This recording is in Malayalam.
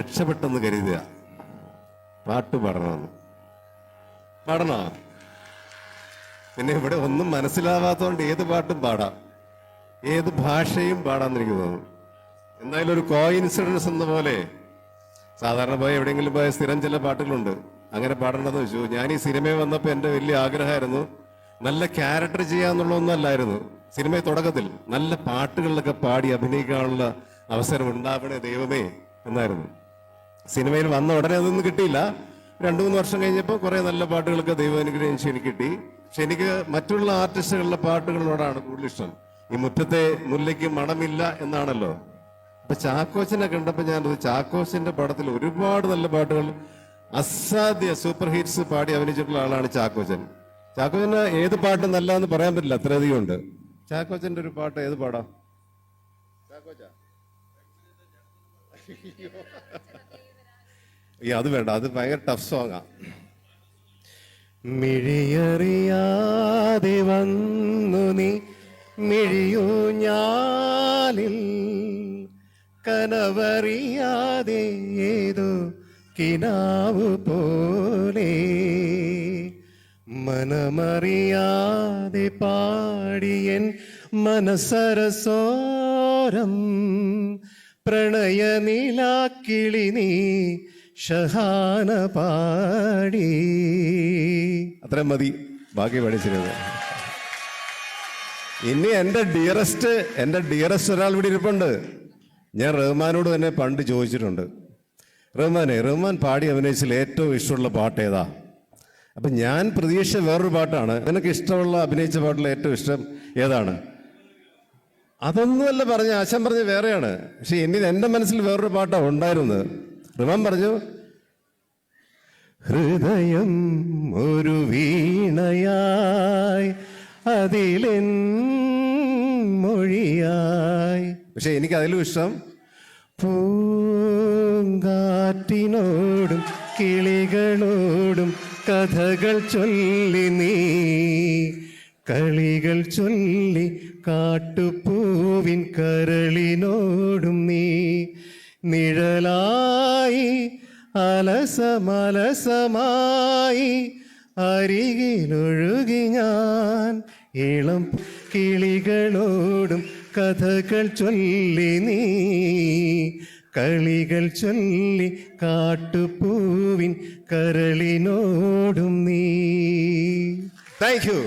രക്ഷപ്പെട്ടെന്ന് കരുതുക. പാട്ട് പാടണമെന്ന്. പാടണോ? പിന്നെ ഇവിടെ ഒന്നും മനസ്സിലാവാത്തതുകൊണ്ട് ഏത് പാട്ടും പാടാം. ഏത് ഭാഷയും പാടാന്ന് എനിക്ക് തോന്നുന്നു. എന്തായാലും ഒരു കോ ഇൻസിഡൻസ് എന്ന പോലെ. സാധാരണ പോയ എവിടെയെങ്കിലും പോയ സ്ഥിരം ചില പാട്ടുകളുണ്ട്. അങ്ങനെ പാടേണ്ടതെന്ന് വെച്ചു. ഞാൻ ഈ സിനിമയിൽ വന്നപ്പോൾ എന്റെ വലിയ ആഗ്രഹമായിരുന്നു. നല്ല ക്യാരക്ടർ ചെയ്യാന്നുള്ളതൊന്നും അല്ലായിരുന്നു സിനിമയിൽ തുടക്കത്തിൽ നല്ല പാട്ടുകളിലൊക്കെ പാടി അഭിനയിക്കാനുള്ള അവസരം ഉണ്ടാവണേ ദൈവമേ എന്നായിരുന്നു. സിനിമയിൽ വന്ന ഉടനെ അതൊന്നും കിട്ടിയില്ല. രണ്ടു മൂന്ന് വർഷം കഴിഞ്ഞപ്പോൾ കുറേ നല്ല പാട്ടുകളൊക്കെ ദൈവാനുഗ്രഹിച്ച് എനിക്ക് കിട്ടി. പക്ഷെ എനിക്ക് മറ്റുള്ള ആർട്ടിസ്റ്റുകളുടെ പാട്ടുകളോടാണ് കൂടുതൽ ഇഷ്ടം. ഈ മുറ്റത്തെ മുല്ലയ്ക്ക് മണമില്ല എന്നാണല്ലോ. അപ്പൊ ചാക്കോച്ചനെ കണ്ടപ്പോൾ ഞാനത് ചാക്കോച്ചന്റെ പടത്തിൽ ഒരുപാട് നല്ല പാട്ടുകൾ അസാധ്യ സൂപ്പർ ഹിറ്റ്സ് പാടി അഭിനയിച്ചിട്ടുള്ള ആളാണ് ചാക്കോച്ചൻ. ചാക്കോച്ചന് ഏത് പാട്ടും നല്ല എന്ന് പറയാൻ പറ്റില്ല അത്രയധികം ഉണ്ട്. ചാക്കോച്ചന്റെ ഒരു പാട്ട് ഏത് പാടാ? ചാക്കോച്ച? അത് വേണ്ട അത് ഭയങ്കര ടഫ് സോങ്ങാ മിഴിയറിയാതെ വന്നു നീ മിഴിയൂ ഞാലിൽ കനവറിയാതെ ഏതോ കിനാവ് പോലെ മനമറിയാതെ പാടിയൻ മനസരസോരം പ്രണയനിലാക്കിളി നീ ഷഹാന പാടി. അത്രയും മതി. ബാക്കി പഠിച്ചിരുന്നത്. ഇനി എന്റെ ഡിയറസ്റ്റ് എന്റെ ഡിയറസ്റ്റ് ഒരാൾ ഇവിടെ ഇരിപ്പുണ്ട്. ഞാൻ റഹ്മാനോട് തന്നെ പണ്ട് ചോദിച്ചിട്ടുണ്ട്. റഹ്മാനെ റഹ്മാൻ പാടി അഭിനയിച്ചതിൽ ഏറ്റവും ഇഷ്ടമുള്ള പാട്ട് ഏതാ? അപ്പം ഞാൻ പ്രതീക്ഷ വേറൊരു പാട്ടാണ്. നിനക്ക് ഇഷ്ടമുള്ള അഭിനയിച്ച പാട്ടിൽ ഏറ്റവും ഇഷ്ടം ഏതാണ്? അതൊന്നുമല്ല പറഞ്ഞ ആശാൻ പറഞ്ഞ വേറെയാണ്. പക്ഷെ എന്നിൽ എന്റെ മനസ്സിൽ വേറൊരു പാട്ടാണ് ഉണ്ടായിരുന്നത്. റിമാൻ പറഞ്ഞു ഹൃദയം ഒരു വീണയായി അതിലെൻ മൊഴിയായി. പക്ഷെ എനിക്ക് അതിലും ഇഷ്ടം പൂങ്കാറ്റിനോടും കിളികളോടും കഥകൾ ചൊല്ലി നീ കളികൾ ചൊല്ലി കാട്ടുപൂവിൻ കരളിനോടും നീ നിഴലായി അലസമലസമായി അരികിലൊഴുകി ഞാൻ ഇളം കിളികളോടും കഥകൾ ചൊല്ലി നീ കളികൾ ചൊല്ലി കാട്ടുപൂവിൻ കരളിനോടും നീ. Thank you